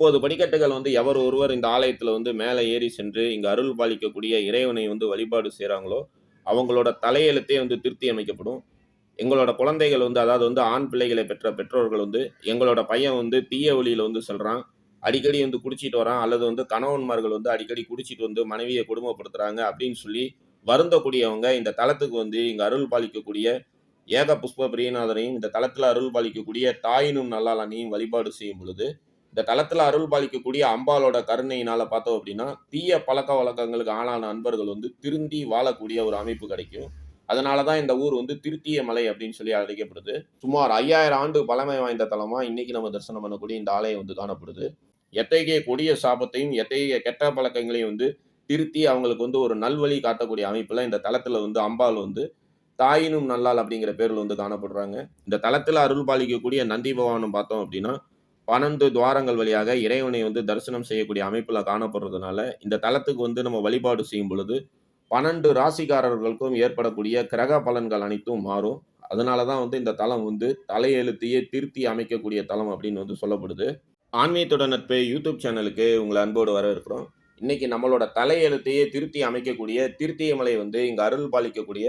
முப்பது படிக்கட்டுகள் வந்து எவர் ஒருவர் இந்த ஆலயத்தில் வந்து மேலே ஏறி சென்று இங்கே அருள் பாலிக்கக்கூடிய இறைவனை வந்து வழிபாடு செய்கிறாங்களோ அவங்களோட தலையெழுத்தே வந்து திருத்தி அமைக்கப்படும். எங்களோட குழந்தைகள் வந்து அதாவது வந்து ஆண் பிள்ளைகளை பெற்ற பெற்றோர்கள் வந்து எங்களோட பையன் வந்து தீய வழியில் வந்து செல்கிறான் அடிக்கடி வந்து குடிச்சிட்டு வரான். அல்லது வந்து கணவன்மார்கள் வந்து அடிக்கடி குடிச்சிட்டு வந்து மனைவியை கொடுமைப்படுத்துகிறாங்க அப்படின்னு சொல்லி வருந்தக்கூடியவங்க இந்த தளத்துக்கு வந்து இங்கே அருள் பாலிக்கக்கூடிய ஏக புஷ்ப பிரியநாதரையும் இந்த தளத்தில் அருள் பாலிக்கக்கூடிய தாயினும் நல்லாளனையும் வழிபாடு செய்யும் பொழுது இந்த தளத்தில் அருள் பாலிக்கக்கூடிய அம்பாலோட கருணையினால பார்த்தோம் அப்படின்னா தீய பழக்க வழக்கங்களுக்கு ஆளான அன்பர்கள் வந்து திருந்தி வாழக்கூடிய ஒரு அமைப்பு கிடைக்கும். அதனால தான் இந்த ஊர் வந்து திருத்திய மலை அப்படின்னு சொல்லி அழைக்கப்படுது. சுமார் ஐயாயிரம் ஆண்டு பழமை வாய்ந்த தலமா இன்னைக்கு நம்ம தரிசனம் பண்ணக்கூடிய இந்த ஆலயம் வந்து காணப்படுது. எத்தகைய கொடிய சாபத்தையும் எத்தகைய கெட்ட பழக்கங்களையும் வந்து திருத்தி அவங்களுக்கு வந்து ஒரு நல்வழி காட்டக்கூடிய அமைப்புல இந்த தளத்தில் வந்து அம்பாள் வந்து தாயினும் நல்லாள் அப்படிங்கிற பேர்ல வந்து காணப்படுறாங்க. இந்த தளத்தில் அருள் பாலிக்கக்கூடிய நந்தி பகவானும் பார்த்தோம் அப்படின்னா பன்னெண்டு துவாரங்கள் வழியாக இறைவனை வந்து தரிசனம் செய்யக்கூடிய அமைப்பில் காணப்படுறதுனால இந்த தலத்துக்கு வந்து நம்ம வழிபாடு செய்யும் பொழுது பன்னெண்டு ராசிக்காரர்களுக்கும் ஏற்படக்கூடிய கிரக பலன்கள் அனைத்தும் மாறும். அதனால தான் வந்து இந்த தலம் வந்து தலையெழுத்தையே திருத்தி அமைக்கக்கூடிய தலம் அப்படின்னு வந்து சொல்லப்படுது. ஆன்மீகத்தோட நட்பு யூடியூப் சேனலுக்கு உங்களை அன்போடு வரவேற்கிறோம் இன்னைக்கு நம்மளோட தலையெழுத்தையே திருத்தி அமைக்கக்கூடிய திருத்தியமலை வந்து இங்கே அருள் பாலிக்கக்கூடிய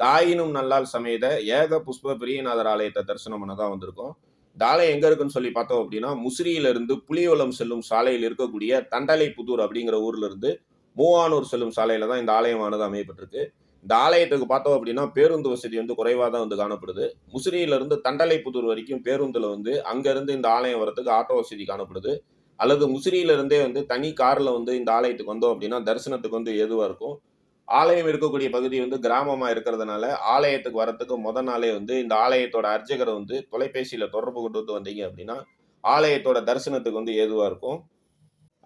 தாயினும் நல்லால் சமேத ஏக புஷ்ப பிரியநாதர் ஆலயத்தை தரிசனம் பண்ண தான் வந்திருக்கோம். இந்த எங்க இருக்குன்னு சொல்லி பார்த்தோம் அப்படின்னா முசிறியிலிருந்து புலியோலம் செல்லும் சாலையில் இருக்கக்கூடிய தண்டலை புதூர் அப்படிங்கிற ஊர்ல இருந்து மூவானூர் செல்லும் சாலையில தான் இந்த ஆலயமானது அமையப்பட்டிருக்கு. இந்த ஆலயத்துக்கு பார்த்தோம் அப்படின்னா பேருந்து வசதி வந்து குறைவாக தான் வந்து காணப்படுது. முசிறியிலிருந்து தண்டலைப்புதூர் வரைக்கும் பேருந்தில் வந்து அங்கேருந்து இந்த ஆலயம் வரத்துக்கு ஆட்டோ வசதி காணப்படுது. அல்லது முசிறியிலிருந்தே வந்து தனி காரில் வந்து இந்த ஆலயத்துக்கு வந்தோம் அப்படின்னா தரிசனத்துக்கு வந்து எதுவாக இருக்கும். ஆலயம் இருக்கக்கூடிய பகுதி வந்து கிராமமா இருக்கிறதுனால ஆலயத்துக்கு வரத்துக்கு முத நாளே வந்து இந்த ஆலயத்தோட அர்ச்சகரை வந்து தொலைபேசியில தொடர்பு கொண்டு வந்தீங்க அப்படின்னா ஆலயத்தோட தரிசனத்துக்கு வந்து ஏதுவா இருக்கும்?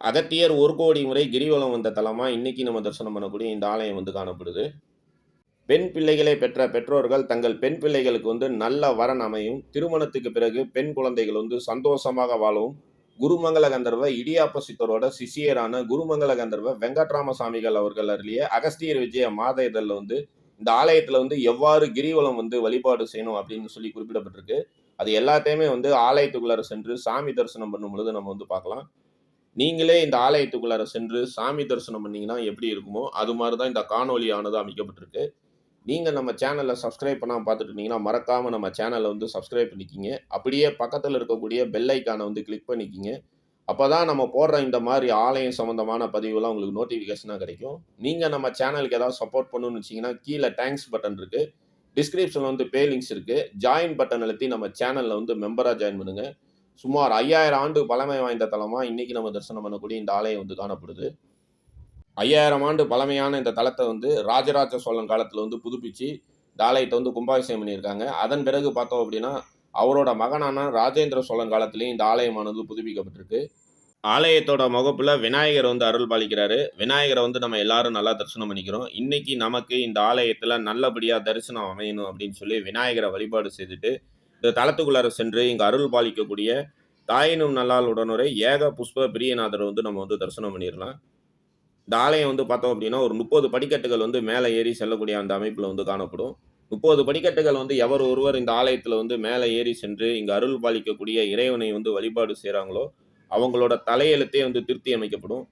அகத்தியர் ஒரு கோடி முறை கிரிவலம் வந்த தலமா இன்னைக்கு நம்ம தரிசனம் பண்ணக்கூடிய இந்த ஆலயம் வந்து காணப்படுது. பெண் பிள்ளைகளை பெற்ற பெற்றோர்கள் தங்கள் பெண் பிள்ளைகளுக்கு வந்து நல்ல வரன் அமையும். திருமணத்துக்கு பிறகு பெண் குழந்தைகள் வந்து சந்தோஷமாக வாழவும் குருமங்கல கந்தர்வ இடியாப்ப சித்தரோட சிஷியரான குருமங்கல கந்தர்வ வெங்கட்ராம சாமிகள் அவர்கள் அருளிய அகஸ்தியர் விஜய மாத இதழில் வந்து இந்த ஆலயத்துல வந்து எவ்வாறு கிரிவலம் வந்து வழிபாடு செய்யணும் அப்படின்னு சொல்லி குறிப்பிடப்பட்டிருக்கு. அது எல்லாத்தையுமே வந்து ஆலயத்துக்குள்ளார சென்று சாமி தரிசனம் பண்ணும் பொழுது நம்ம வந்து பார்க்கலாம். நீங்களே இந்த ஆலயத்துக்குள்ளார சென்று சாமி தரிசனம் பண்ணீங்கன்னா எப்படி இருக்குமோ அது மாதிரி தான் இந்த காணொலியானது அமைக்கப்பட்டிருக்கு. நீங்கள் நம்ம சேனலை சப்ஸ்கிரைப் பண்ணாமல் பார்த்துட்டு இருந்தீங்கன்னா மறக்காமல் நம்ம சேனலை வந்து சப்ஸ்கிரைப் பண்ணிக்கிங்க. அப்படியே பக்கத்தில் இருக்கக்கூடிய பெல் ஐக்கானை வந்து கிளிக் பண்ணிக்கிங்க. அப்போ தான் நம்ம போடுற இந்த மாதிரி ஆலயம் சம்மந்தமான பதிவுலாம் உங்களுக்கு நோட்டிஃபிகேஷனாக கிடைக்கும். நீங்கள் நம்ம சேனலுக்கு ஏதாவது சப்போர்ட் பண்ணணும்னு வச்சிங்கன்னா கீழே தேங்க்ஸ் பட்டன் இருக்குது டிஸ்கிரிப்ஷனில் வந்து பே லிங்க்ஸ் இருக்குது ஜாயின் பட்டன் அழுத்தி நம்ம சேனலில் வந்து மெம்பராக ஜாயின் பண்ணுங்கள் சுமார் ஐயாயிரம் ஆண்டு பழமை வாய்ந்த தலமாக இன்றைக்கி நம்ம தரிசனம் பண்ணக்கூடிய இந்த ஆலயம் வந்து காணப்படுது. ஐயாயிரம் ஆண்டு பழமையான இந்த தலத்தை வந்து ராஜராஜ சோழன் காலத்தில் வந்து புதுப்பிச்சு இந்த ஆலயத்தை வந்து கும்பாபிஷேகம் பண்ணியிருக்காங்க. அதன் பிறகு பார்த்தோம் அப்படின்னா அவரோட மகனான ராஜேந்திர சோழன் காலத்திலையும் இந்த ஆலயமானது புதுப்பிக்கப்பட்டிருக்கு. ஆலயத்தோட முகப்பில் விநாயகர் வந்து அருள் பாலிக்கிறாரு. விநாயகரை வந்து நம்ம எல்லாரும் நல்லா தரிசனம் பண்ணிக்கிறோம். இன்னைக்கு நமக்கு இந்த ஆலயத்தில் நல்லபடியாக தரிசனம் அமையணும் அப்படின்னு சொல்லி விநாயகரை வழிபாடு செய்துட்டு இந்த தளத்துக்குள்ளார சென்று இங்கே அருள் பாலிக்கக்கூடிய தாயினும் நல்லால் உடனுரை ஏக புஷ்ப பிரியநாதர் வந்து நம்ம வந்து தரிசனம் பண்ணிடலாம். இந்த ஆலயம் வந்து பார்த்தோம் அப்படின்னா ஒரு முப்பது படிக்கட்டுகள் வந்து மேலே ஏறி செல்லக்கூடிய அந்த அமைப்பில் வந்து காணப்படும். முப்பது படிக்கட்டுகள் வந்து எவர் ஒருவர் இந்த ஆலயத்தில் வந்து மேலே ஏறி சென்று இங்கே அருள் பாலிக்கக்கூடிய இறைவனை வந்து வழிபாடு செய்கிறாங்களோ அவங்களோட தலையெழுத்தே வந்து திருத்தி அமைக்கப்படும்.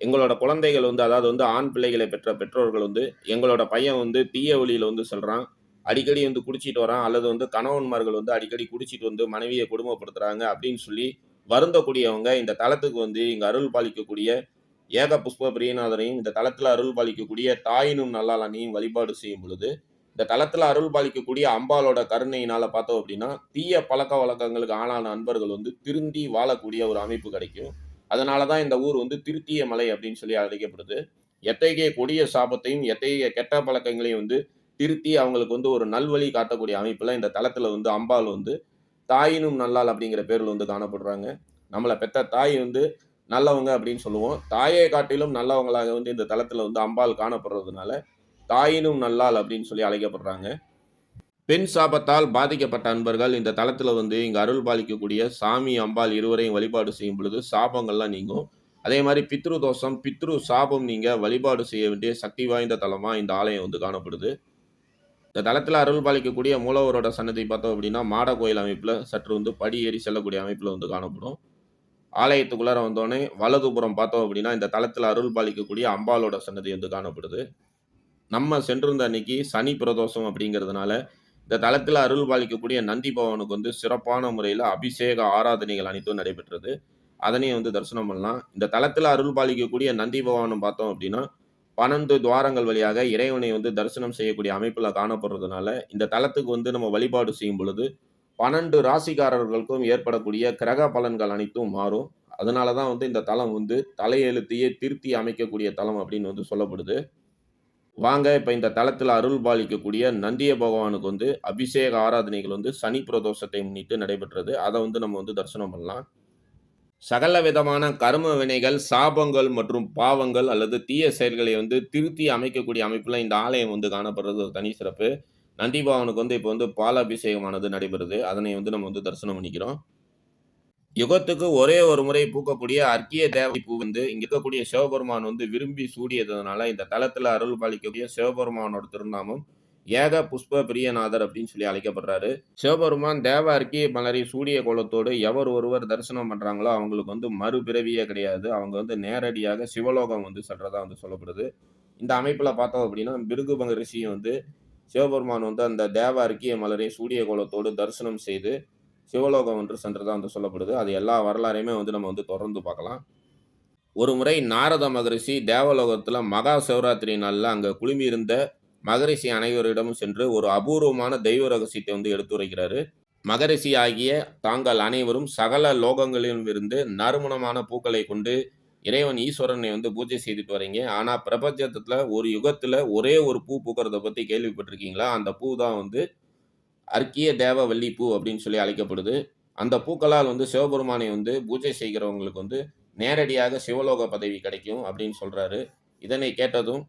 எங்களோட குழந்தைகள் வந்து அதாவது வந்து ஆண் பிள்ளைகளை பெற்ற பெற்றோர்கள் வந்து எங்களோட பையன் வந்து தீய வழியில் வந்து செல்கிறான் அடிக்கடி வந்து குடிச்சிட்டு வரான் அல்லது வந்து கணவன்மார்கள் வந்து அடிக்கடி குடிச்சிட்டு வந்து மனைவியை கொடுமைப்படுத்துறாங்க அப்படின்னு சொல்லி வருந்தக்கூடியவங்க இந்த தளத்துக்கு வந்து இங்கே அருள் பாலிக்கக்கூடிய ஏக புஷ்ப பிரியநாதனையும் இந்த தளத்தில் அருள் பாலிக்கக்கூடிய தாயினும் நல்லாளனையும் வழிபாடு செய்யும் பொழுது இந்த தளத்தில் அருள் பாலிக்கக்கூடிய அம்பாலோட கருணையினால பார்த்தோம் அப்படின்னா தீய பழக்க வழக்கங்களுக்கு ஆளான அன்பர்கள் வந்து திருந்தி வாழக்கூடிய ஒரு அமைப்பு கிடைக்கும். அதனால தான் இந்த ஊர் வந்து திருத்திய மலை அப்படின்னு சொல்லி அழைக்கப்படுது. எத்தகைய கொடிய சாபத்தையும் எத்தகைய கெட்ட பழக்கங்களையும் வந்து திருத்தி அவங்களுக்கு வந்து ஒரு நல்வழி காட்டக்கூடிய அமைப்பில் இந்த தளத்தில் வந்து அம்பாள் வந்து தாயினும் நல்லாள் அப்படிங்கிற பேரில் வந்து காணப்படுறாங்க. நம்மளை பெத்த தாய் வந்து நல்லவங்க அப்படின்னு சொல்லுவோம். தாயை காட்டிலும் நல்லவங்களாக வந்து இந்த தளத்தில் வந்து அம்பாள் காணப்படுறதுனால தாயினும் நல்லாள் அப்படின்னு சொல்லி அழைக்கப்படுறாங்க. பெண் சாபத்தால் பாதிக்கப்பட்ட அன்பர்கள் இந்த தளத்தில் வந்து இங்கே அருள் பாலிக்கக்கூடிய சாமி அம்பாள் இருவரையும் வழிபாடு செய்யும் பொழுது சாபங்கள்லாம் நீங்கும். அதே மாதிரி பித்ரு தோஷம் பித்ரு சாபம் நீங்கள் வழிபாடு செய்ய வேண்டிய சக்தி வாய்ந்த தலமாக இந்த ஆலயம் வந்து காணப்படுது. இந்த தளத்தில் அருள் பாலிக்கக்கூடிய மூலவரோட சன்னதி பார்த்தோம் அப்படின்னா மாட கோயில் அமைப்பில் சற்று வந்து படி ஏறி செல்லக்கூடிய அமைப்பில் வந்து காணப்படும். ஆலயத்துக்குள்ளார வந்தோடனே வலதுபுறம் பார்த்தோம் அப்படின்னா, இந்த தளத்தில் அருள் பாலிக்கக்கூடிய அம்பாளோட சன்னதி வந்து காணப்படுது. நம்ம சென்றிருந்த அன்னைக்கு சனி பிரதோஷம் அப்படிங்கிறதுனால, இந்த தளத்தில் அருள் பாலிக்கக்கூடிய நந்தி பவனுக்கு வந்து சிறப்பான முறையில் அபிஷேக ஆராதனைகள் அனைத்தும் நடைபெற்றது. அதனையும் வந்து தரிசனம் பண்ணலாம். இந்த தளத்தில் அருள் பாலிக்கக்கூடிய நந்தி பகவான பார்த்தோம் அப்படின்னா, 12 துவாரங்கள் வழியாக இறைவனை வந்து தரிசனம் செய்யக்கூடிய அமைப்பில் காணப்படுறதுனால, இந்த தளத்துக்கு வந்து நம்ம வழிபாடு செய்யும் பொழுது, 12 ராசிக்காரர்களுக்கும் ஏற்படக்கூடிய கிரக பலன்கள் அனைத்தும் மாறும். அதனால தான் வந்து இந்த தலம் வந்து தலையெழுத்தையே திருத்தி அமைக்கக்கூடிய தலம் அப்படின்னு வந்து சொல்லப்படுது. வாங்க இப்போ இந்த தளத்தில் அருள் பாலிக்கக்கூடிய நந்திய பகவானுக்கு வந்து அபிஷேக ஆராதனைகள் வந்து சனி பிரதோஷத்தை முன்னிட்டு நடைபெற்றது. அதை வந்து நம்ம வந்து தரிசனம் பண்ணலாம். சகல விதமான கர்ம வினைகள், சாபங்கள் மற்றும் பாவங்கள் அல்லது தீய செயல்களை வந்து திருத்தி அமைக்கக்கூடிய அமைப்பில் இந்த ஆலயம் வந்து காணப்படுறது ஒரு தனி சிறப்பு. நந்திபவனுக்கு வந்து இப்போ வந்து பாலாபிஷேகமானது நடைபெறுது. அதனை வந்து நம்ம வந்து தரிசனம் பண்ணிக்கிறோம். யுகத்துக்கு ஒரே ஒரு முறை பூக்கக்கூடிய அர்க்கிய தேவதை பூ வந்து இங்க இருக்கக்கூடிய சிவபெருமான் வந்து விரும்பி சூடியதுனால, இந்த தலத்தில அருள் பாலிக்கக்கூடிய சிவபெருமானோட திருநாமம் ஏக புஷ்ப பிரியநாதர் அப்படின்னு சொல்லி அழைக்கப்படுறாரு. சிவபெருமான் தேவ அர்க்கிய மலரை சூடிய கோலத்தோடு எவர் ஒருவர் தரிசனம் பண்றாங்களோ, அவங்களுக்கு வந்து மறுபிறவியே கிடையாது. அவங்க வந்து நேரடியாக சிவலோகம் வந்து செல்றதா வந்து சொல்லப்படுது. இந்த அமைப்பில் பார்த்தோம் அப்படின்னா, பிருகுபங்க ரிஷியும் வந்து சிவபெருமான் வந்து அந்த தேவ அருக்கிய மலரை சூரிய கோலத்தோடு தரிசனம் செய்து, சிவலோகம் என்று சென்றதாக வந்து சொல்லப்படுது. அது எல்லா வரலாறையுமே வந்து நம்ம வந்து தொடர்ந்து பார்க்கலாம். ஒரு முறை நாரத மகரிஷி தேவலோகத்தில் மகா சிவராத்திரி நாளில் அங்கே குழுமியிருந்த மகரிஷி அனைவரிடமும் சென்று ஒரு அபூர்வமான தெய்வ ரகசியத்தை வந்து எடுத்துரைக்கிறாரு. மகரிஷி ஆகிய தாங்கள் அனைவரும் சகல லோகங்களிலும் இருந்து நறுமணமான பூக்களை கொண்டு இறைவன் ஈஸ்வரனை வந்து பூஜை செய்துட்டு வரீங்க. ஆனால் பிரபஞ்சத்தில் ஒரு யுகத்தில் ஒரே ஒரு பூ பூக்கிறத பற்றி கேள்விப்பட்டிருக்கீங்களா? அந்த பூ தான் வந்து அர்க்கிய தேவ வள்ளி பூ அப்படின்னு சொல்லி அழைக்கப்படுது. அந்த பூக்களால் வந்து சிவபெருமானை வந்து பூஜை செய்கிறவங்களுக்கு வந்து நேரடியாக சிவலோக பதவி கிடைக்கும் அப்படின்னு சொல்கிறாரு இதனை கேட்டதும்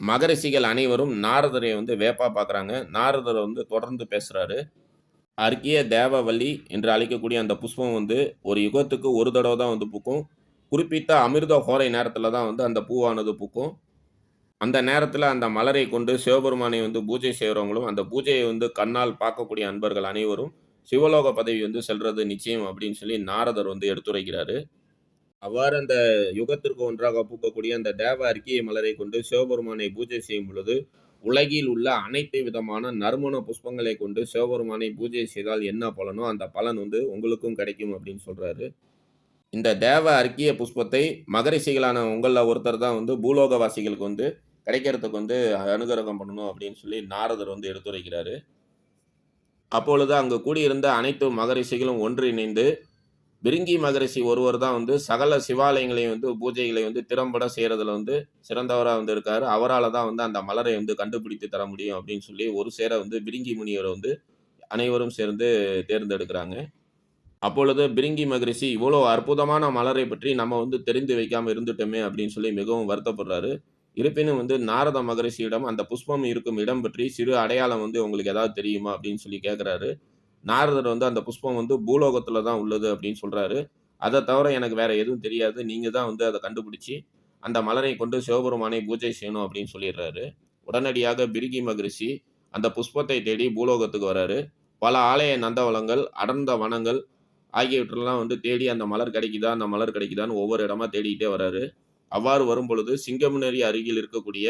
மகரிஷிகள் அனைவரும் நாரதரை வந்து வேப்பா பார்க்குறாங்க. நாரதர் வந்து தொடர்ந்து பேசுகிறாரு அர்க்கிய தேவவல்லி என்று அழைக்கக்கூடிய அந்த புஷ்பம் வந்து ஒரு யுகத்துக்கு ஒரு தடவை தான் வந்து பூக்கும். குறிப்பிட்ட அமிர்த ஹோரை நேரத்தில் தான் வந்து அந்த பூவானது பூக்கும். அந்த நேரத்தில் அந்த மலரை கொண்டு சிவபெருமானை வந்து பூஜை செய்கிறவங்களும் அந்த பூஜையை வந்து கண்ணால் பார்க்கக்கூடிய அன்பர்கள் அனைவரும் சிவலோக பதவி வந்து செல்றது நிச்சயம் அப்படின்னு சொல்லி நாரதர் வந்து எடுத்துரைக்கிறாரு. அவ்வாறு அந்த யுகத்திற்கு ஒன்றாக பூக்கக்கூடிய அந்த தேவ அர்க்கிய மலரை கொண்டு சிவபெருமானை பூஜை செய்யும் பொழுது, உலகில் உள்ள அனைத்து விதமான நறுமண புஷ்பங்களை கொண்டு சிவபெருமானை பூஜை செய்தால் என்ன பலனோ, அந்த பலன் வந்து உங்களுக்கும் கிடைக்கும் அப்படின்னு சொல்றாரு. இந்த தேவ அர்க்கிய புஷ்பத்தை மகரிஷிகளான உங்களில் ஒருத்தர் தான் வந்து பூலோகவாசிகளுக்கு வந்து கிடைக்கிறதுக்கு வந்து அனுகிரகம் பண்ணணும் அப்படின்னு சொல்லி நாரதர் வந்து எடுத்துரைக்கிறாரு. அப்பொழுது அங்கு கூடியிருந்த அனைத்து மகரிஷிகளும் ஒன்றிணைந்து, பிரிங்கி மகரிஷி ஒருவர் தான் வந்து சகல சிவாலயங்களையும் வந்து பூஜைகளை வந்து திறம்பட செய்கிறதுல வந்து சிறந்தவராக வந்து இருக்கார் அவரால் தான் வந்து அந்த மலரை வந்து கண்டுபிடித்து தர முடியும் அப்படின்னு சொல்லி ஒரு சேர வந்து பிரிங்கி முனிவர வந்து அனைவரும் சேர்ந்து தேர்ந்தெடுக்கிறாங்க. அப்பொழுது பிரிங்கி மகரிஷி இவ்வளோ அற்புதமான மலரை பற்றி நம்ம வந்து தெரிந்து வைக்காமல் இருந்துட்டோமே அப்படின்னு சொல்லி மிகவும் வருத்தப்படுறாரு. இருப்பினும் வந்து நாரத மகரிஷியிடம் அந்த புஷ்பம் இருக்கும் இடம் பற்றி சிறு அடையாளம் வந்து உங்களுக்கு ஏதாவது தெரியுமா? அப்படின்னு சொல்லி கேட்குறாரு நாரதர் வந்து அந்த புஷ்பம் வந்து பூலோகத்தில் தான் உள்ளது அப்படின்னு சொல்கிறாரு அதை தவிர எனக்கு வேற எதுவும் தெரியாது. நீங்கள் தான் வந்து அதை கண்டுபிடிச்சி அந்த மலரை கொண்டு சிவபெருமானை பூஜை செய்யணும் அப்படின்னு சொல்லிடுறாரு. உடனடியாக பிரிகி மகரிஷி அந்த புஷ்பத்தை தேடி பூலோகத்துக்கு வராரு. பல ஆலய நந்தவளங்கள் அடர்ந்த வனங்கள் ஆகியவற்றெல்லாம் வந்து தேடி அந்த மலர் கிடைக்குதா, அந்த மலர் கிடைக்குதான்னு ஒவ்வொரு இடமா தேடிக்கிட்டே வர்றாரு அவ்வாறு வரும் பொழுது சிங்கமுனரி அருகில் இருக்கக்கூடிய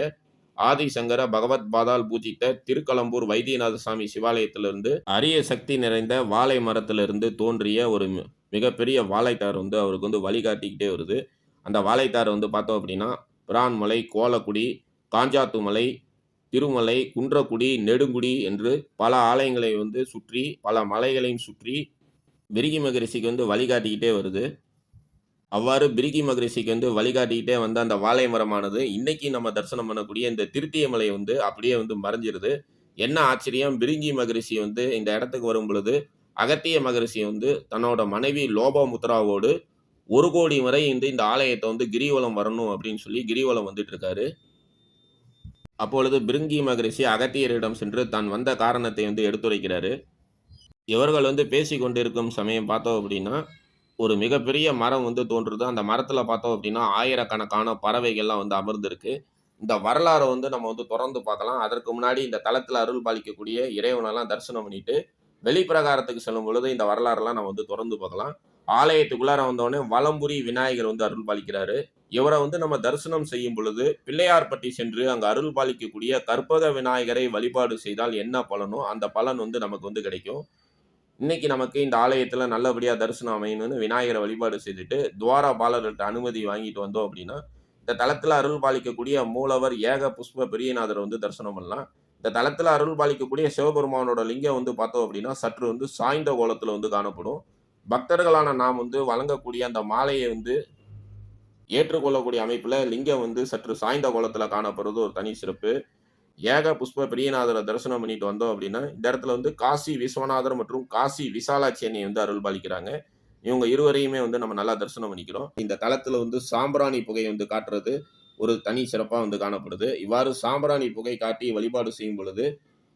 ஆதிசங்கர பகவத் பாதால் பூஜித்த திருக்களம்பூர் வைத்தியநாத சுவாமி சிவாலயத்திலிருந்து அரிய சக்தி நிறைந்த வாழை மரத்திலிருந்து தோன்றிய ஒரு மிகப்பெரிய வாழைத்தார் வந்து அவருக்கு வந்து வழிகாட்டிக்கிட்டே வருது. அந்த வாழைத்தார் வந்து பார்த்தோம் அப்படின்னா, பிரான்மலை, கோலக்குடி, காஞ்சாத்துமலை, திருமலை, குன்றக்குடி, நெடுங்குடி என்று பல ஆலயங்களை வந்து சுற்றி, பல மலைகளையும் சுற்றி பிரிகி மகரிஷிக்கு வந்து வழிகாட்டிக்கிட்டே வருது. அவ்வாறு பிரிகி மகரிஷிக்கு வந்து வழிகாட்டிக்கிட்டே வந்த அந்த வாழை மரமானது, இன்னைக்கு நம்ம தரிசனம் பண்ணக்கூடிய இந்த திருத்திய மலை வந்து அப்படியே வந்து மறைஞ்சிருது. என்ன ஆச்சரியம்! பிரிங்கி மகரிஷி வந்து இந்த இடத்துக்கு வரும்பொழுது, அகத்திய மகரிஷி வந்து தன்னோட மனைவி லோபமுத்ராவோடு ஒரு கோடி வரை வந்து இந்த ஆலயத்தை வந்து கிரிவலம் வரணும் அப்படின்னு சொல்லி கிரிவலம் வந்துட்டு இருக்காரு. அப்பொழுது பிரிங்கி மகரிஷி அகத்தியரிடம் சென்று தான் வந்த காரணத்தை வந்து எடுத்துரைக்கிறாரு. இவர்கள் வந்து பேசி கொண்டிருக்கும் சமயம் பார்த்தோம் அப்படின்னா, ஒரு மிகப்பெரிய மரம் வந்து தோன்றுது. அந்த மரத்தில் பார்த்தோம் அப்படின்னா, ஆயிரக்கணக்கான பறவைகள்லாம் வந்து அமர்ந்திருக்கு. இந்த வரலாறை வந்து நம்ம வந்து தொடர்ந்து பார்க்கலாம். அதற்கு முன்னாடி இந்த தளத்தில் அருள் பாலிக்கக்கூடிய இறைவனெல்லாம் தரிசனம் பண்ணிட்டு, வெளிப்பிரகாரத்துக்கு செல்லும் பொழுது இந்த வரலாறெல்லாம் நம்ம வந்து தொடர்ந்து பார்க்கலாம். ஆலயத்துக்குள்ளார வந்தோடனே வலம்புரி விநாயகர் வந்து அருள் பாலிக்கிறாரு இவரை வந்து நம்ம தரிசனம் செய்யும் பொழுது பிள்ளையார்பட்டி சென்று அங்கே அருள் பாலிக்கக்கூடிய கற்பக விநாயகரை வழிபாடு செய்தால் என்ன பலனோ அந்த பலன் வந்து நமக்கு வந்து கிடைக்கும் இன்னைக்கு நமக்கு இந்த ஆலயத்துல நல்லபடியா தரிசனம் அமையணும்னு விநாயகரை வழிபாடு செய்துட்டு துவாரா பாலர்கிட்ட அனுமதி வாங்கிட்டு வந்தோம் அப்படின்னா இந்த தளத்தில் அருள் பாலிக்கக்கூடிய மூலவர் ஏக புஷ்ப பெரியநாதர் வந்து தரிசனம் பண்ணலாம். இந்த தளத்தில் அருள் பாலிக்கக்கூடிய சிவபெருமானோட லிங்கம் வந்து பார்த்தோம் அப்படின்னா சற்று வந்து சாய்ந்த கோலத்துல வந்து காணப்படும். பக்தர்களான நாம் வந்து வழங்கக்கூடிய அந்த மாலையை வந்து ஏற்றுக்கொள்ளக்கூடிய அமைப்புல லிங்கம் வந்து சற்று சாய்ந்த கோலத்துல காணப்படுறது ஒரு தனி சிறப்பு. ஏக புஷ்ப பிரியநாதரை தரிசனம் பண்ணிட்டு வந்தோம் அப்படின்னா இந்த இடத்துல வந்து காசி விஸ்வநாதர் மற்றும் காசி விசாலாட்சி அன்னை வந்து அருள் பாலிக்கிறாங்க இவங்க இருவரையுமே வந்து நம்ம நல்லா தரிசனம் பண்ணிக்கிறோம். இந்த தலத்துல வந்து சாம்பிராணி புகை வந்து காட்டுறது ஒரு தனி சிறப்பாக வந்து காணப்படுது. இவ்வாறு சாம்பிராணி புகை காட்டி வழிபாடு செய்யும் பொழுது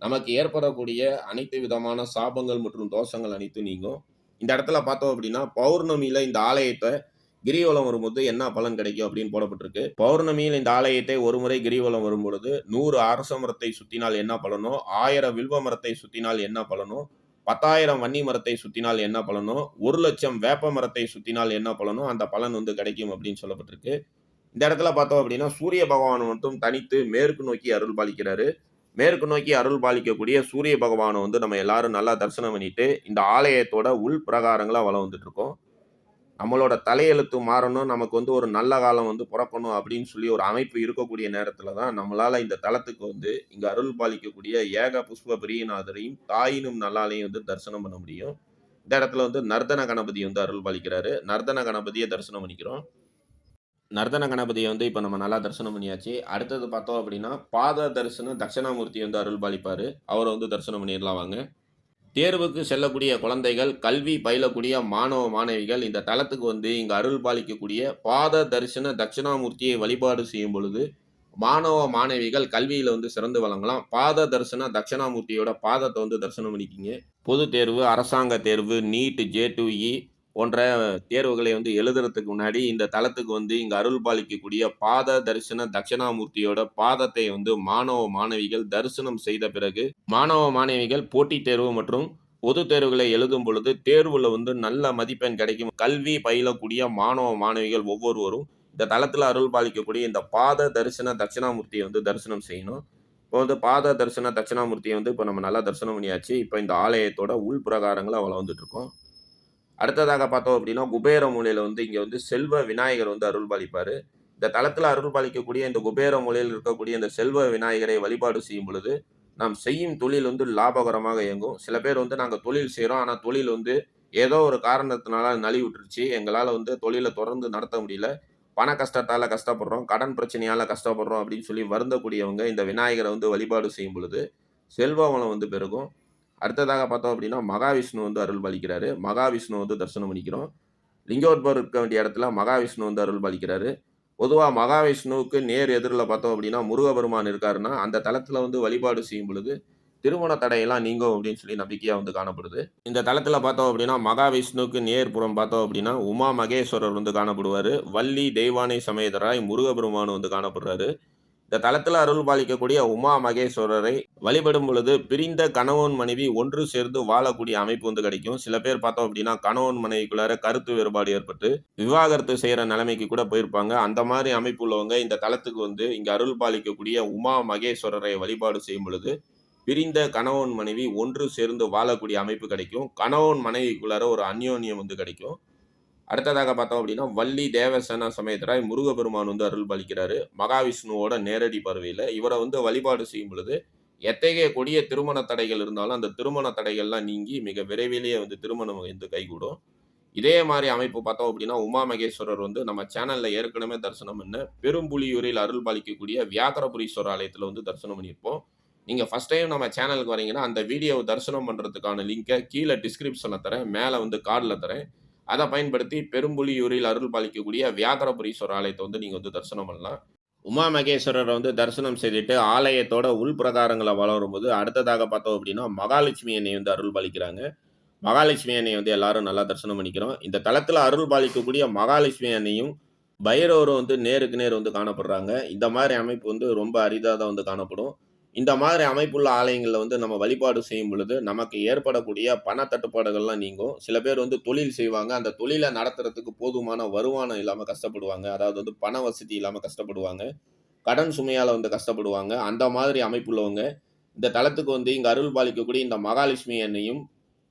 நமக்கு ஏற்படக்கூடிய அனைத்து விதமான சாபங்கள் மற்றும் தோஷங்கள் அனைத்தும் நீங்கும். இந்த இடத்துல பார்த்தோம் அப்படின்னா பௌர்ணமியில இந்த ஆலயத்தை கிரிவலம் வரும்போது என்ன பலன் கிடைக்கும் அப்படின்னு போடப்பட்டிருக்கு. பௌர்ணமியில் இந்த ஆலயத்தை ஒரு முறை கிரிவலம் வரும்பொழுது நூறு அரச மரத்தை சுத்தினால் என்ன பலனோ ஆயிரம் வில்வ மரத்தை சுத்தினால் என்ன பலனோ பத்தாயிரம் வன்னி மரத்தை சுத்தினால் என்ன பலனோ ஒரு லட்சம் வேப்ப மரத்தை சுத்தினால் என்ன பலனோ அந்த பலன் வந்து கிடைக்கும் அப்படின்னு சொல்லப்பட்டிருக்கு. இந்த இடத்துல பார்த்தோம் அப்படின்னா சூரிய பகவான் மட்டும் தனித்து மேற்கு நோக்கி அருள் பாலிக்கிறாரு. மேற்கு நோக்கி அருள் பாலிக்கக்கூடிய சூரிய பகவானை வந்து நம்ம எல்லாரும் நல்லா தரிசனம் பண்ணிட்டு இந்த ஆலயத்தோட உள் பிரகாரங்களா வளம் வந்துட்டு இருக்கோம். நம்மளோட தலையெழுத்து மாறணும் நமக்கு வந்து ஒரு நல்ல காலம் வந்து பிறக்கணும் அப்படின்னு சொல்லி ஒரு அமைப்பு இருக்கக்கூடிய நேரத்துல தான் நம்மளால இந்த தலத்துக்கு வந்து இங்க அருள் பாலிக்கக்கூடிய ஏக புஷ்ப பிரியநாதரையும் தாயினும் நல்லாலையும் வந்து தரிசனம் பண்ண முடியும். இந்த இடத்துல வந்து நர்தன கணபதி வந்து அருள் பாலிக்கிறாரு. நர்தன கணபதியை தரிசனம் பண்ணிக்கிறோம். நர்தன கணபதியை வந்து இப்போ நம்ம நல்லா தரிசனம் பண்ணியாச்சு. அடுத்தது பார்த்தோம் அப்படின்னா பாத தரிசனம் தட்சிணாமூர்த்தி வந்து அருள் பாலிப்பாரு. அவரை வந்து தரிசனம் பண்ணிடலாம் வாங்க. தேர்வுக்கு செல்லக்கூடிய குழந்தைகள் கல்வி பயிலக்கூடிய மாணவ மாணவிகள் இந்த தலத்துக்கு வந்து இங்கு அருள் பாலிக்கக்கூடிய பாத தரிசன தட்சிணாமூர்த்தியை வழிபாடு செய்யும் பொழுது மாணவ மாணவிகள் கல்வியில் வந்து சிறந்து வழங்கலாம். பாத தரிசன தட்சிணாமூர்த்தியோட பாதத்தை வந்து தரிசனம் பண்ணிக்கிங்க. பொது தேர்வு அரசாங்க தேர்வு நீட் ஜே டூஇ போன்ற தேர்வுகளை வந்து எழுதுறதுக்கு முன்னாடி இந்த தளத்துக்கு வந்து இங்க அருள் பாலிக்கக்கூடிய பாத தரிசன தட்சிணாமூர்த்தியோட பாதத்தை வந்து மாணவ மாணவிகள் தரிசனம் செய்த பிறகு மாணவ மாணவிகள் போட்டித் தேர்வு மற்றும் பொது தேர்வுகளை எழுதும் பொழுது தேர்வுல வந்து நல்ல மதிப்பெண் கிடைக்கும். கல்வி பயிலக்கூடிய மாணவ மாணவிகள் ஒவ்வொருவரும் இந்த தளத்தில் அருள் பாலிக்கக்கூடிய இந்த பாத தரிசன தட்சிணாமூர்த்தியை வந்து தரிசனம் செய்யணும். இப்போ வந்து பாத தரிசன தட்சிணாமூர்த்தியை வந்து இப்போ நம்ம நல்லா தரிசனம் பண்ணியாச்சு. இப்போ இந்த ஆலயத்தோட உள் பிரகாரங்களை அவளை இருக்கோம். அடுத்ததாக பார்த்தோம் அப்படின்னா குபேர மூலையில் வந்து இங்கே வந்து செல்வ விநாயகர் வந்து அருள் பாலிப்பார் இந்த தளத்தில் அருள் பாலிக்கக்கூடிய இந்த குபேர மூலையில் இருக்கக்கூடிய இந்த செல்வ விநாயகரை வழிபாடு செய்யும் பொழுது நாம் செய்யும் தொழில் வந்து லாபகரமாக இயங்கும். சில பேர் வந்து நாங்கள் தொழில் செய்கிறோம் ஆனால் தொழில் வந்து ஏதோ ஒரு காரணத்தினால நலி விட்டுருச்சு. எங்களால் வந்து தொழிலை தொடர்ந்து நடத்த முடியல. பண கஷ்டத்தால் கஷ்டப்படுறோம் கடன் பிரச்சனையால் கஷ்டப்படுறோம் அப்படின்னு சொல்லி வருந்தக்கூடியவங்க இந்த விநாயகரை வந்து வழிபாடு செய்யும் பொழுது செல்வ வளம் வந்து பெருகும். அடுத்ததாக பார்த்தோம் அப்படின்னா மகாவிஷ்ணு வந்து அருள் பாலிக்கிறாரு மகாவிஷ்ணு வந்து தரிசனம் பண்ணிக்கிறோம். லிங்கோத்பவர் இருக்க வேண்டிய இடத்துல மகாவிஷ்ணு வந்து அருள் பாலிக்கிறாரு பொதுவாக மகாவிஷ்ணுவுக்கு நேர் எதிரில் பார்த்தோம் அப்படின்னா முருகபெருமான் இருக்காருன்னா அந்த தளத்தில் வந்து வழிபாடு செய்யும் பொழுது திருமண தடையெல்லாம் நீங்கும் அப்படின்னு சொல்லி நம்பிக்கையாக வந்து காணப்படுது. இந்த தளத்தில் பார்த்தோம் அப்படின்னா மகாவிஷ்ணுவுக்கு நேர் புறம் பார்த்தோம் அப்படின்னா உமா மகேஸ்வரர் வந்து காணப்படுவார். வள்ளி தெய்வானை சமேதராய் முருகபெருமான் வந்து காணப்படுறாரு. இந்த தலத்தில் அருள் பாலிக்கக்கூடிய உமா மகேஸ்வரரை வழிபடும் பொழுது பிரிந்த கணவன் மனைவி ஒன்று சேர்ந்து வாழக்கூடிய அமைப்பு வந்து கிடைக்கும். சில பேர் பார்த்தோம் அப்படின்னா கணவன் மனைவிக்குள்ளார கருத்து வேறுபாடு ஏற்பட்டு விவாகரத்து செய்கிற நிலைமைக்கு கூட போயிருப்பாங்க. அந்த மாதிரி அமைப்பு உள்ளவங்க இந்த தலத்துக்கு வந்து இங்கே அருள் பாலிக்கக்கூடிய உமா மகேஸ்வரரை வழிபாடு செய்யும் பொழுது பிரிந்த கணவன் மனைவி ஒன்று சேர்ந்து வாழக்கூடிய அமைப்பு கிடைக்கும். கணவன் மனைவிக்குள்ளார ஒரு அந்யோன்யம் வந்து கிடைக்கும். அடுத்ததாக பார்த்தோம் அப்படின்னா வள்ளி தேவசேனா சமயத்தராய் முருகபெருமான் வந்து அருள் பாலிக்கிறாரு மகாவிஷ்ணுவோட நேரடி பார்வையில் இவரை வந்து வழிபாடு செய்யும் பொழுது எத்தகைய கொடிய திருமண தடைகள் இருந்தாலும் அந்த திருமண தடைகள்லாம் நீங்கி மிக விரைவிலேயே வந்து திருமணம் வந்து கைகூடும். இதே மாதிரி அமைப்பு பார்த்தோம் அப்படின்னா உமா மகேஸ்வரர் வந்து நம்ம சேனல்ல ஏற்கனவே தரிசனம் பண்ண பெரும்புலியூரில் அருள் பாலிக்கக்கூடிய வியாகரபுரீஸ்வரர் ஆலயத்தில் வந்து தரிசனம் பண்ணியிருப்போம். நீங்க ஃபர்ஸ்ட் டைம் நம்ம சேனலுக்கு வரீங்கன்னா அந்த வீடியோவை தரிசனம் பண்றதுக்கான லிங்கை கீழே டிஸ்கிரிப்ஷனில் தரேன். மேலே வந்து கார்டில் தரேன். அதை பயன்படுத்தி பெரும்புலியூரில் அருள் பாலிக்கக்கூடிய வியாகரபுரீஸ்வரர் ஆலயத்தை வந்து நீங்கள் வந்து தரிசனம் பண்ணலாம். உமா மகேஸ்வரரை வந்து தரிசனம் செய்துட்டு ஆலயத்தோட உள் பிரகாரங்களை வளரும்போது அடுத்ததாக பார்த்தோம் அப்படின்னா மகாலட்சுமி அன்னை வந்து அருள் பாலிக்கிறாங்க. மகாலட்சுமி அன்னை வந்து எல்லாரும் நல்லா தரிசனம் பண்ணிக்கிறோம். இந்த தளத்தில் அருள் பாலிக்கக்கூடிய மகாலட்சுமி அன்னையும் பைரவரும் வந்து நேருக்கு நேர் வந்து காணப்படுறாங்க. இந்த மாதிரி அமைப்பு வந்து ரொம்ப அரிதாக தான் வந்து காணப்படும். இந்த மாதிரி அமைப்புள்ள ஆலயங்களில் வந்து நம்ம வழிபாடு செய்யும் பொழுது, நமக்கு ஏற்படக்கூடிய பண தட்டுப்பாடுகள்லாம் நீங்கும். சில பேர் வந்து தொழில் செய்வாங்க. அந்த தொழிலை நடத்துறதுக்கு போதுமான வருமானம் இல்லாமல் கஷ்டப்படுவாங்க. அதாவது வந்து பண வசதி இல்லாமல் கஷ்டப்படுவாங்க. கடன் சுமையால் வந்து கஷ்டப்படுவாங்க. அந்த மாதிரி அமைப்புள்ளவங்க, இந்த தளத்துக்கு வந்து இங்கே அருள் பாலிக்கக்கூடிய இந்த மகாலட்சுமி அன்னையும்,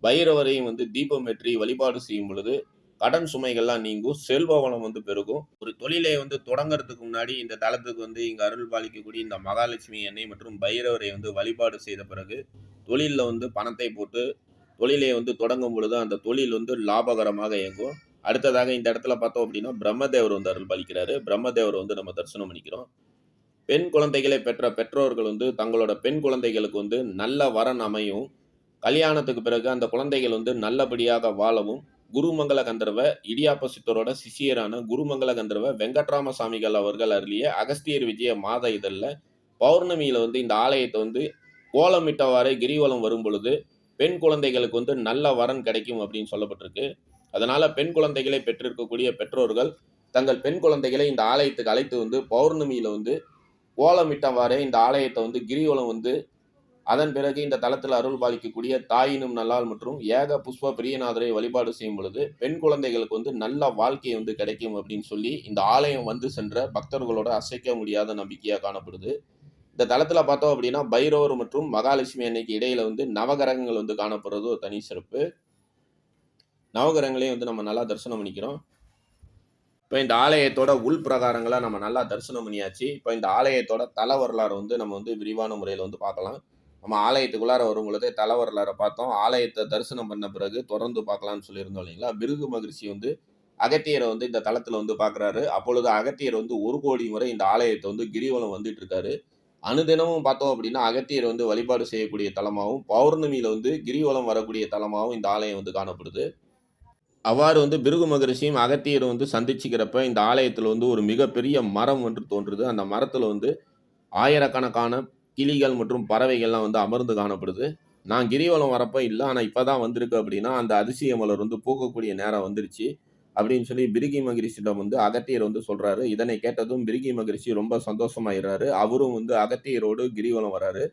பைரவரையும் வந்து தீபம் வெற்றி வழிபாடு செய்யும் பொழுது, கடன் சுமைகள்லாம் நீங்கும். செல்வ வளம் வந்து பெருகும். ஒரு தொழிலை வந்து தொடங்குறதுக்கு முன்னாடி இந்த தளத்துக்கு வந்து இங்க அருள் பாலிக்கக்கூடிய இந்த மகாலட்சுமி எண்ணெய் மற்றும் பைரவரை வந்து வழிபாடு செய்த பிறகு, தொழிலில் வந்து பணத்தை போட்டு தொழிலை வந்து தொடங்கும் பொழுது, அந்த தொழில் வந்து லாபகரமாக இயங்கும். அடுத்ததாக இந்த இடத்துல பார்த்தோம் அப்படின்னா, பிரம்மதேவர் வந்து அருள் பாலிக்கிறாரு. பிரம்மதேவர் வந்து நம்ம தரிசனம் பண்ணிக்கிறோம். பெண் குழந்தைகளை பெற்ற பெற்றோர்கள் வந்து தங்களோட பெண் குழந்தைகளுக்கு வந்து நல்ல வரன் அமையும். கல்யாணத்துக்கு பிறகு அந்த குழந்தைகள் வந்து நல்லபடியாக வாழவும், குருமங்கள கந்தர்வ இடியாப்ப சித்தரோட சிஷியரான குருமங்கள கந்தர்வ வெங்கட்ராம சாமிகள் அவர்கள் அருளிய அகஸ்தியர் விஜய மாத இதழில் பௌர்ணமியில் வந்து இந்த ஆலயத்தை வந்து கோலமிட்டவாறே கிரிவலம் வரும்பொழுது, பெண் குழந்தைகளுக்கு வந்து நல்ல வரன் கிடைக்கும் அப்படின்னு சொல்லப்பட்டிருக்கு. அதனால பெண் குழந்தைகளை பெற்றிருக்கக்கூடிய பெற்றோர்கள், தங்கள் பெண் குழந்தைகளை இந்த ஆலயத்துக்கு அழைத்து வந்து பௌர்ணமியில் வந்து கோலமிட்டவாறே இந்த ஆலயத்தை வந்து கிரிவலம் வந்து, அதன் பிறகு இந்த தளத்தில் அருள் பாலிக்கக்கூடிய தாயினும் நல்லாள் மற்றும் ஏக புஷ்ப பிரியநாதரை வழிபாடு செய்யும் பொழுது, பெண் குழந்தைகளுக்கு வந்து நல்ல வாழ்க்கை வந்து கிடைக்கும் அப்படின்னு சொல்லி, இந்த ஆலயம் வந்து சென்ற பக்தர்களோட அசைக்க முடியாத நம்பிக்கையாக காணப்படுது. இந்த தளத்தில் பார்த்தோம் அப்படின்னா, பைரவர் மற்றும் மகாலட்சுமி அன்னைக்கு இடையில வந்து நவகிரகங்கள் வந்து காணப்படுறது ஒரு தனி சிறப்பு. நவகிரகங்களையும் வந்து நம்ம நல்லா தரிசனம் பண்ணிக்கிறோம். இப்போ இந்த ஆலயத்தோட உள் பிரகாரங்களை நம்ம நல்லா தரிசனம் பண்ணியாச்சு. இப்போ இந்த ஆலயத்தோட தல வரலாறு வந்து நம்ம வந்து விரிவான முறையில் வந்து பார்க்கலாம். நம்ம ஆலயத்துக்குள்ளார வரும்பொழுதே தல பார்த்தோம். ஆலயத்தை தரிசனம் பண்ண பிறகு தொடர்ந்து பார்க்கலாம்னு சொல்லியிருந்தோம் இல்லைங்களா? பிருகு மகிழ்ச்சி வந்து அகத்தியரை வந்து இந்த தளத்தில் வந்து பார்க்குறாரு. அப்பொழுது அகத்தியர் வந்து ஒரு கோடி முறை இந்த ஆலயத்தை வந்து கிரிவலம் வந்துட்டு இருக்காரு. அனுதினமும் பார்த்தோம் அப்படின்னா, அகத்தியர் வந்து வழிபாடு செய்யக்கூடிய தலமாகவும் பௌர்ணமியில வந்து கிரிவலம் வரக்கூடிய தலமாகவும் இந்த ஆலயம் வந்து காணப்படுது. அவ்வாறு வந்து பிருகு மகரிஷியும், அகத்தியரும் வந்து சந்திச்சுக்கிறப்ப, இந்த ஆலயத்தில் வந்து ஒரு மிகப்பெரிய மரம் ஒன்று தோன்றுது. அந்த மரத்தில் வந்து ஆயிரக்கணக்கான கிளிகள் மற்றும் பறவைகள்லாம் வந்து அமர்ந்து காணப்படுது. நான் கிரிவலம் வரப்ப இல்லை ஆனால் இப்போ தான் வந்திருக்கு அப்படின்னா, அந்த அதிசய மலர் வந்து பூக்கக்கூடிய நேரம் வந்துருச்சு. அப்படின்னு சொல்லி பிருகி மகிரிஷிடம் வந்து அகத்தியர் வந்து சொல்கிறாரு இதனை கேட்டதும் பிருகி மகிரிஷி ரொம்ப சந்தோஷமாயிடுறாரு அவரும் வந்து அகத்தியரோடு கிரிவலம் வராரு.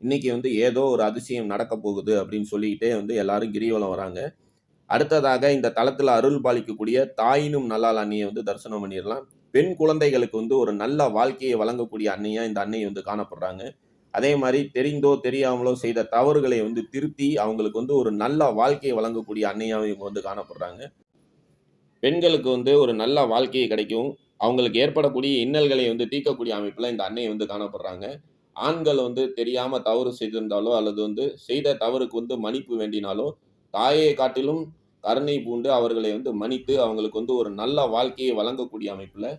இன்னைக்கு வந்து ஏதோ ஒரு அதிசயம் நடக்க போகுது அப்படின்னு சொல்லிக்கிட்டே வந்து எல்லாரும் கிரிவலம் வராங்க. அடுத்ததாக இந்த தளத்தில் அருள் பாலிக்கக்கூடிய தாயினும் நல்லால் அன்னைய வந்து தரிசனம் பண்ணிடலாம் பெண் குழந்தைகளுக்கு வந்து ஒரு நல்ல வாழ்க்கையை வழங்கக்கூடிய அன்னையாக இந்த அன்னை வந்து காணப்படுறாங்க. அதே மாதிரி தெரிந்தோ, தெரியாமலோ செய்த தவறுகளை வந்து திருத்தி, அவங்களுக்கு வந்து ஒரு நல்ல வாழ்க்கையை வழங்கக்கூடிய அன்னையாகவும் இவங்க வந்து காணப்படுறாங்க. பெண்களுக்கு வந்து ஒரு நல்ல வாழ்க்கையை கிடைக்கும். அவங்களுக்கு ஏற்படக்கூடிய இன்னல்களை வந்து தீர்க்கக்கூடிய அமைப்பில் இந்த அன்னை வந்து காணப்படுறாங்க. ஆண்கள் வந்து தெரியாமல் தவறு செய்திருந்தாலோ, அல்லது வந்து செய்த தவறுக்கு வந்து மன்னிப்பு வேண்டினாலோ, தாயை காட்டிலும் கருணை பூண்டு அவர்களை வந்து மன்னித்து, அவங்களுக்கு வந்து ஒரு நல்ல வாழ்க்கையை வழங்கக்கூடிய அமைப்பில்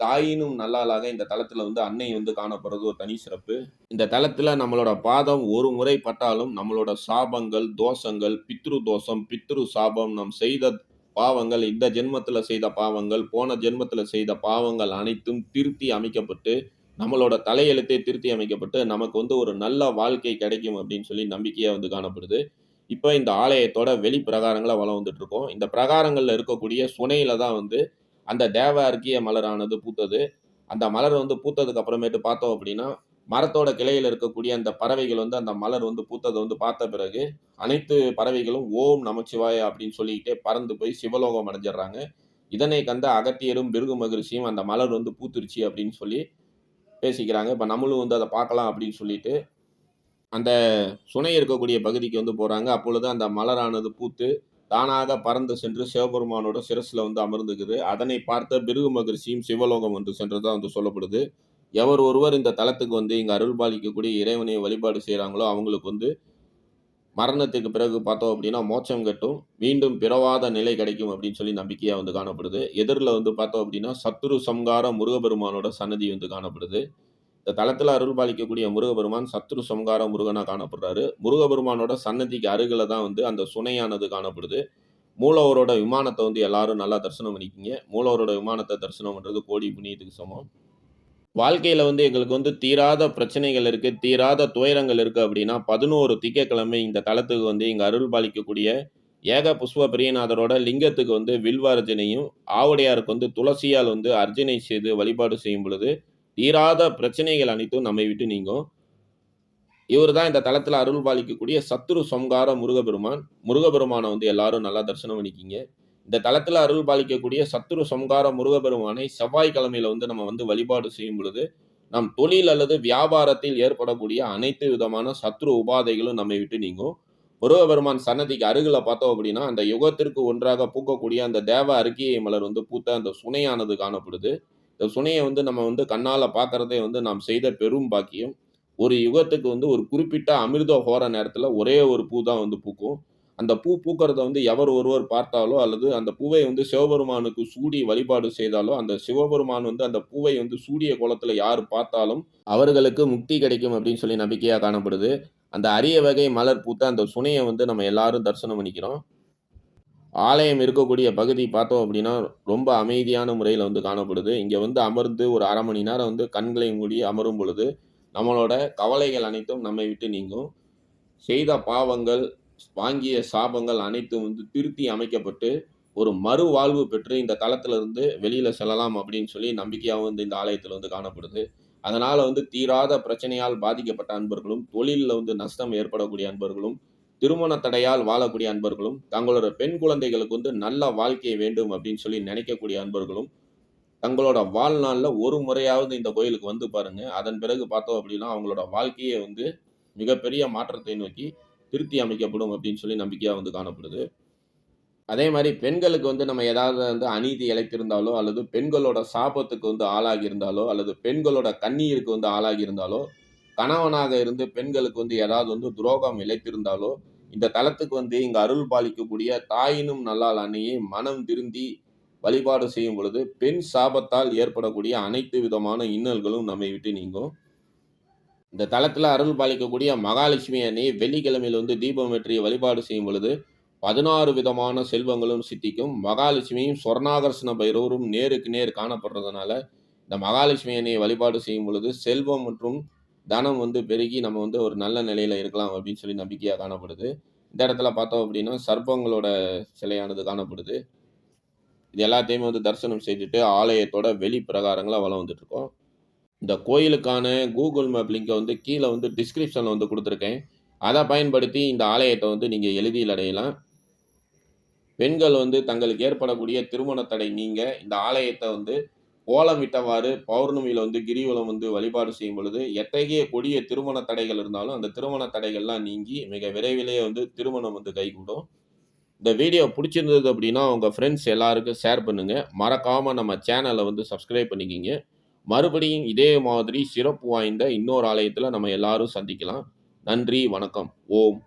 தாயினும் நல்லாளாக இந்த தளத்தில் வந்து அன்னை வந்து காணப்படுறது ஒரு தனி சிறப்பு. இந்த தளத்தில் நம்மளோட பாதம் ஒரு முறை பட்டாலும், நம்மளோட சாபங்கள், தோஷங்கள், பித்ரு தோஷம், பித்ரு சாபம், நாம் செய்த பாவங்கள், இந்த ஜென்மத்தில் செய்த பாவங்கள், போன ஜென்மத்தில் செய்த பாவங்கள் அனைத்தும் திருத்தி அமைக்கப்பட்டு, நம்மளோட தலையெழுத்தை திருத்தி அமைக்கப்பட்டு, நமக்கு வந்து ஒரு நல்ல வாழ்க்கை கிடைக்கும் அப்படின்னு சொல்லி நம்பிக்கையாக வந்து காணப்படுது. இப்போ இந்த ஆலயத்தோட வெளி பிரகாரங்களை வலம் வந்துட்டு இருக்கோம். இந்த பிரகாரங்களில் இருக்கக்கூடிய சுனையில தான் வந்து அந்த தேவ அர்க்கிய மலரானது பூத்தது. அந்த மலர் வந்து பூத்ததுக்கு அப்புறமேட்டு பார்த்தோம் அப்படின்னா, மரத்தோட கிளையில் இருக்கக்கூடிய அந்த பறவைகள் வந்து அந்த மலர் வந்து பூத்ததை வந்து பார்த்த பிறகு, அனைத்து பறவைகளும் ஓம் நமச்சிவாய அப்படின்னு சொல்லிக்கிட்டே பறந்து போய் சிவலோகம் அடைஞ்சிடுறாங்க. இதனை கந்த அகத்தியரும், பிருகு மகிழ்ச்சியும் அந்த மலர் வந்து பூத்துருச்சு அப்படின்னு சொல்லி பேசிக்கிறாங்க. இப்போ நம்மளும் வந்து அதை பார்க்கலாம் அப்படின்னு சொல்லிட்டு, அந்த சுனை இருக்கக்கூடிய பகுதிக்கு வந்து போகிறாங்க அப்பொழுது அந்த மலரானது பூத்து, தானாக பறந்து சென்று சிவபெருமானோட சிரசுல வந்து அமர்ந்துக்குது. அதனை பார்த்த பிருகு மகிழ்ச்சியும் சிவலோகம் வந்து சென்றதா வந்து சொல்லப்படுது. எவர் ஒருவர் இந்த தலத்துக்கு வந்து இங்கே அருள் பாலிக்கக்கூடிய இறைவனை வழிபாடு செய்கிறாங்களோ அவங்களுக்கு வந்து மரணத்துக்கு பிறகு பார்த்தோம் அப்படின்னா, மோட்சம் கட்டும் மீண்டும் பிறவாத நிலை கிடைக்கும் அப்படின்னு சொல்லி நம்பிக்கையாக வந்து காணப்படுது. எதிரில் வந்து பார்த்தோம் அப்படின்னா, சத்துரு சம்ஹார முருகபெருமானோட சன்னதி வந்து காணப்படுது. இந்த தளத்தில் அருள் பாலிக்கக்கூடிய முருகபெருமான் சத்ரு சம்ஹார முருகனாக காணப்படுறாரு. முருகபெருமானோட சன்னதிக்கு அருகில் தான் வந்து அந்த சுனையானது காணப்படுது. மூலவரோட விமானத்தை வந்து எல்லாரும் நல்லா தரிசனம் பண்ணிக்கிங்க மூலவரோட விமானத்தை தரிசனம் பண்ணுறது கோடி புண்ணியத்துக்கு சமம். வாழ்க்கையில் வந்து எங்களுக்கு வந்து தீராத பிரச்சனைகள் இருக்குது தீராத துயரங்கள் இருக்குது அப்படின்னா, பதினோரு திங்கக்கிழமை இந்த தளத்துக்கு வந்து இங்கே அருள் பாலிக்கக்கூடிய ஏக புஷ்ப பிரியநாதரோட லிங்கத்துக்கு வந்து வில்வ அர்ஜனையும் ஆவுடையாருக்கு வந்து துளசியால் வந்து அர்ஜனை செய்து வழிபாடு செய்யும் பொழுது, தீராத பிரச்சனைகள் அனைத்தும் நம்மை விட்டு நீங்கும். இவர் தான் இந்த தளத்தில் அருள் பாலிக்கக்கூடிய சத்துரு சம்கார முருகபெருமான் முருகபெருமானை வந்து எல்லாரும் நல்லா தரிசனம் பண்ணிக்கிங்க இந்த தளத்தில் அருள் பாலிக்கக்கூடிய சத்துரு சம்கார முருகபெருமானை செவ்வாய்க்கிழமையில வந்து நம்ம வந்து வழிபாடு செய்யும் பொழுது, நம் தொழில் அல்லது வியாபாரத்தில் ஏற்படக்கூடிய அனைத்து விதமான சத்ரு உபாதைகளும் நம்மை விட்டு நீங்கும். முருகபெருமான் சன்னதிக்கு அருகில் பார்த்தோம் அப்படின்னா, அந்த யுகத்திற்கு ஒன்றாக பூக்கக்கூடிய அந்த தேவ அருக்கியை மலர் வந்து பூத்த அந்த சுனையானது காணப்படுது. இந்த சுனையை வந்து நம்ம வந்து கண்ணால் பார்க்குறதே வந்து நாம் செய்த பெரும் பாக்கியம். ஒரு யுகத்துக்கு வந்து ஒரு குறிப்பிட்ட அமிர்த ஹோர நேரத்தில் ஒரே ஒரு பூ தான் வந்து பூக்கும். அந்த பூ பூக்கிறத வந்து எவர் ஒருவர் பார்த்தாலோ, அல்லது அந்த பூவை வந்து சிவபெருமானுக்கு சூடி வழிபாடு செய்தாலோ, அந்த சிவபெருமான் வந்து அந்த பூவை வந்து சூடிய கோலத்தில் யார் பார்த்தாலும், அவர்களுக்கு முக்தி கிடைக்கும் அப்படின்னு சொல்லி நம்பிக்கையாக காணப்படுது. அந்த அரிய வகை மலர் பூத்த அந்த சுனையை வந்து நம்ம எல்லாரும் தரிசனம் பண்ணிக்கிறோம். ஆலயம் இருக்கக்கூடிய பகுதி பார்த்தோம் அப்படின்னா, ரொம்ப அமைதியான முறையில் வந்து காணப்படுது. இங்கே வந்து அமர்ந்து ஒரு அரை மணி நேரம் வந்து கண்களை மூடி அமரும் பொழுது, நம்மளோட கவலைகள் அனைத்தும் நம்மை விட்டு நீங்கும். செய்த பாவங்கள், வாங்கிய சாபங்கள் அனைத்தும் வந்து திருத்தி அமைக்கப்பட்டு, ஒரு மறுவாழ்வு பெற்று இந்த தளத்திலிருந்து வெளியில் செல்லலாம் அப்படின்னு சொல்லி நம்பிக்கையாக வந்து இந்த ஆலயத்தில் வந்து காணப்படுது. அதனால் வந்து தீராத பிரச்சனையால் பாதிக்கப்பட்ட அன்பர்களும், தொழிலில் வந்து நஷ்டம் ஏற்படக்கூடிய அன்பர்களும், திருமண தடையால் வாழக்கூடிய அன்பர்களும், தங்களோட பெண் குழந்தைகளுக்கு வந்து நல்ல வாழ்க்கை வேண்டும் அப்படின்னு சொல்லி நினைக்கக்கூடிய அன்பர்களும், தங்களோட வாழ்நாளில் ஒரு முறையாவது இந்த கோயிலுக்கு வந்து பாருங்க. அதன் பிறகு பார்த்தோம் அப்படின்னா, அவங்களோட வாழ்க்கையே வந்து மிகப்பெரிய மாற்றத்தை நோக்கி திருத்தி அமைக்கப்படும் அப்படின்னு சொல்லி நம்பிக்கையாக வந்து காணப்படுது. அதே மாதிரி பெண்களுக்கு வந்து நம்ம ஏதாவது வந்து அநீதி இழைத்திருந்தாலோ, அல்லது பெண்களோட சாபத்துக்கு வந்து ஆளாகி இருந்தாலோ, அல்லது பெண்களோட கண்ணீருக்கு வந்து ஆளாகி இருந்தாலோ, கணவனாக இருந்து பெண்களுக்கு வந்து ஏதாவது வந்து துரோகம் இழைத்திருந்தாலோ, இந்த தலத்துக்கு வந்து இங்கே அருள் பாலிக்கக்கூடிய தாயினும் நல்லால் அன்னையை மனம் திருந்தி வழிபாடு செய்யும் பொழுது, பெண் சாபத்தால் ஏற்படக்கூடிய அனைத்து விதமான இன்னல்களும் நம்மை விட்டு நீங்கும். இந்த தலத்துல அருள் பாலிக்கக்கூடிய மகாலட்சுமி அன்னையை வெள்ளிக்கிழமையில வந்து தீபம் வெற்றியை வழிபாடு செய்யும் பொழுது, 16 விதமான செல்வங்களும் சித்திக்கும். மகாலட்சுமியும், சொர்ணாகர்ஷண பைரவரும் நேருக்கு நேர் காணப்படுறதுனால, இந்த மகாலட்சுமி அன்னையை வழிபாடு செய்யும் பொழுது, செல்வம் மற்றும் தனம் வந்து பெருகி நம்ம வந்து ஒரு நல்ல நிலையில இருக்கலாம் அப்படின்னு சொல்லி நம்பிக்கையாக காணப்படுது. இந்த இடத்துல பார்த்தோம் அப்படின்னா, சர்ப்பங்களோட சிலையானது காணப்படுது. இது எல்லாத்தையுமே வந்து தரிசனம் செய்துட்டு ஆலயத்தோட வெளி பிரகாரங்களாக வலம் வந்துட்டுருக்கோம். இந்த கோயிலுக்கான கூகுள் மேப் லிங்கை வந்து கீழே வந்து டிஸ்கிரிப்ஷனில் வந்து கொடுத்துருக்கேன் அதை பயன்படுத்தி இந்த ஆலயத்தை வந்து நீங்கள் எளிதில் அடையலாம். பெண்கள் வந்து தங்களுக்கு ஏற்படக்கூடிய திருமண தடை நீங்க இந்த ஆலயத்தை வந்து கோலமிட்டவாறு பௌர்ணமியில் வந்து கிரிவலம் வந்து வழிபாடு செய்யும் பொழுது, எத்தகைய கொடிய திருமண தடைகள் இருந்தாலும், அந்த திருமண தடைகள்லாம் நீங்கி மிக விரைவிலேயே வந்து திருமணம் வந்து கைகூடும். இந்த வீடியோ பிடிச்சிருந்தது அப்படின்னா, உங்கள் ஃப்ரெண்ட்ஸ் எல்லாருக்கும் ஷேர் பண்ணுங்கள் மறக்காமல் நம்ம சேனலை வந்து சப்ஸ்கிரைப் பண்ணிக்கிங்க மறுபடியும் இதே மாதிரி சிறப்பு வாய்ந்த இன்னொரு ஆலயத்தில் நம்ம எல்லாரும் சந்திக்கலாம். நன்றி, வணக்கம். ஓம்